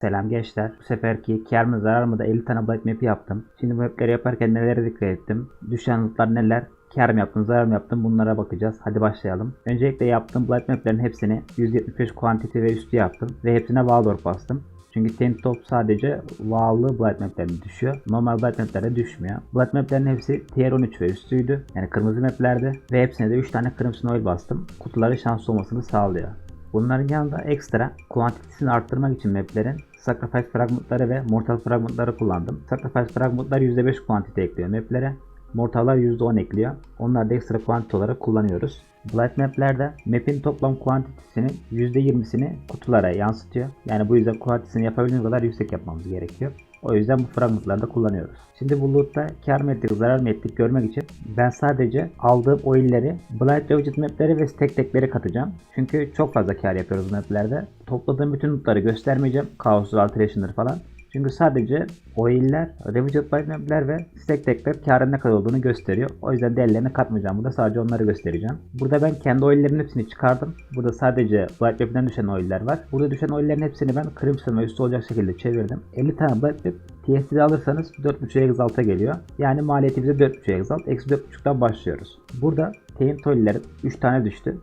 Selam gençler. Bu seferki kar mı zarar mı da 50 tane black map yaptım. Şimdi bu mapleri yaparken nelere dikkat ettim? Düşen lootlar neler? Kar mı yaptım, zarar mı yaptım bunlara bakacağız. Hadi başlayalım. Öncelikle yaptığım black maplerin hepsini 175 quantity ve üstü yaptım. Ve hepsine Waldorf bastım. Çünkü Tent Top sadece Wall'lı Black Map'lerine düşüyor. Normal Black Map'lere düşmüyor. Black Map'lerin hepsi Tier 13 ve üstüydü. Yani kırmızı map'lerde. Ve hepsine de 3 tane Crimson Oil bastım. Kutuları şanslı olmasını sağlıyor. Bunların yanında ekstra kuantitesini arttırmak için maplerin Sacrifice fragmentları ve Mortal fragmentları kullandım. Sacrifice fragmentlar %5 kuantite ekliyor maplere. Mortallar %10 ekliyor. Onları da ekstra kuantite olarak kullanıyoruz. Blight maplerde map'in toplam kuantitesinin %20'sini kutulara yansıtıyor. Yani bu yüzden kuantitesini yapabildiğimiz kadar yüksek yapmamız gerekiyor. O yüzden bu fragmentları kullanıyoruz. Şimdi bu loot'ta kar mı ettik, zarar mı ettik görmek için ben sadece aldığım oil'leri, Blight Widget map'leri ve stack tech'leri katacağım. Çünkü çok fazla kar yapıyoruz map'lerde. Topladığım bütün loot'ları göstermeyeceğim. Chaos, Alteration'ları falan. Çünkü sadece oiller, Blight map'ler ve stack tech'ler karın ne kadar olduğunu gösteriyor. O yüzden değerlerini katmayacağım. Burada sadece onları göstereceğim. Burada ben kendi oillerin hepsini çıkardım. Burada sadece map'den düşen oiller var. Burada düşen oillerin hepsini ben Crimson ve üstü olacak şekilde çevirdim. 50 tane map TSD'de alırsanız 4.5 exalt'a geliyor. Yani maliyeti bize 4.5 exalt. Eksi 4.5'dan başlıyoruz. Burada Taint oillerin 3 tane düştü.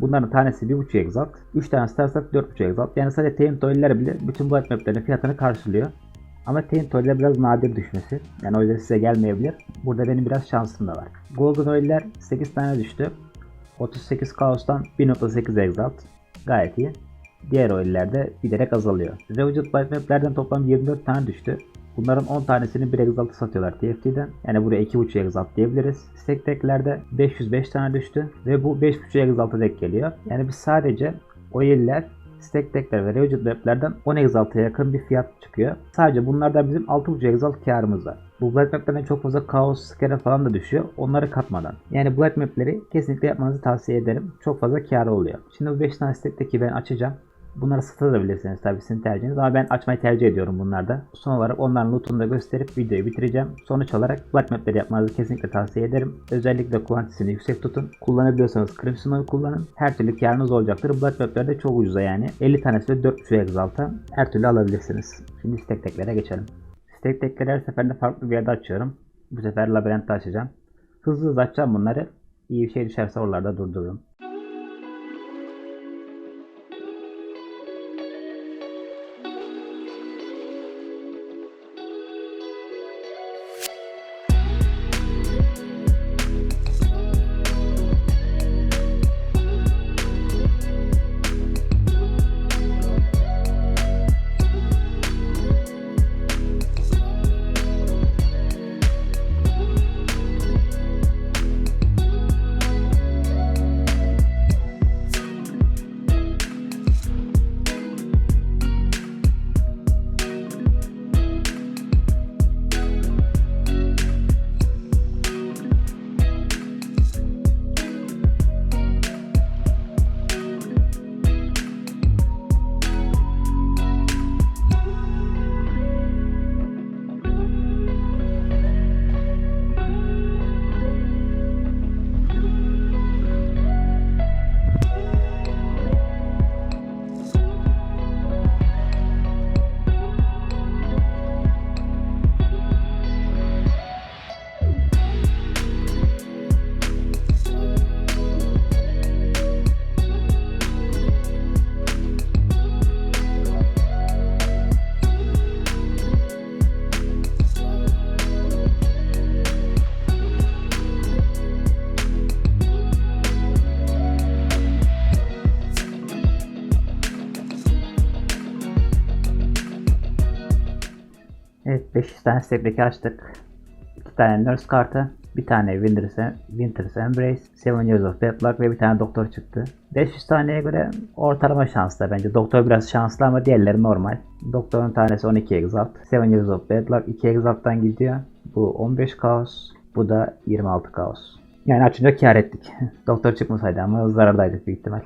Bunların tanesi 1.5 exalt. 3 tane starsak 4.5 exalt. Yani sadece Taint oiller bile bütün Blight map'lerin fiyatını karşılıyor. Ama Taint oiller biraz nadir düşmesi. Yani o yüzden size gelmeyebilir. Burada benim biraz şansım da var. Golden oiller 8 tane düştü. 38 kaostan 1.8 exalt. Gayet iyi. Diğer oillerde giderek azalıyor. Reviged Blight map'lerden toplam 24 tane düştü. Bunların 10 tanesini 1 exalt'a satıyorlar TFT'den. Yani buraya 2.5 exalt diyebiliriz. Stack tech'lerde 505 tane düştü. Ve bu 5.5 exalt'a denk geliyor. Yani biz sadece oiller stack tech'ler ve Reviged map'lerden 10 exalt'a yakın bir fiyat çıkıyor. Sadece bunlardan bizim 6.5 exalt karımız var. Bu Black Map'lerden çok fazla Chaos, Scare falan da düşüyor. Onları katmadan. Yani Black Map'leri kesinlikle yapmanızı tavsiye ederim. Çok fazla karı oluyor. Şimdi bu 5 tane stack'teki ben açacağım. Bunları satabilirsiniz tabii sizin tercihiniz ama ben açmayı tercih ediyorum bunlarda. Son olarak onların lootunu da gösterip videoyu bitireceğim. Sonuç olarak Black Map'leri yapmanızı kesinlikle tavsiye ederim. Özellikle kuantisini yüksek tutun. Kullanabiliyorsanız Crimson kullanın. Her türlü karınız olacaktır. Black Map'ler de çok ucuza yani. 50 tanesi de 4.5 exalt'a her türlü alabilirsiniz. Şimdi stack tech'lere geçelim. Stack tech'leri her seferinde farklı bir yerde açıyorum. Bu sefer labirentte açacağım. Hızlı hızlı açacağım bunları. İyi bir şey düşerse oralarda durdururum. Evet 500 tane stack'teki açtık. 2 tane Nurse kartı, bir tane Winter's, Winter's Embrace, 7 Years of Bad Luck ve bir tane Doktor çıktı. 500 taneye göre ortalama şanslı bence. Doktor biraz şanslı ama diğerleri normal. Doktorun tanesi 12 Exalt. 7 Years of Bad Luck 2 Exalt'tan gidiyor. Bu 15 Chaos. Bu da 26 Chaos. Yani açınca kar ettik. Doktor çıkmasaydı ama zarardaydık büyük ihtimal.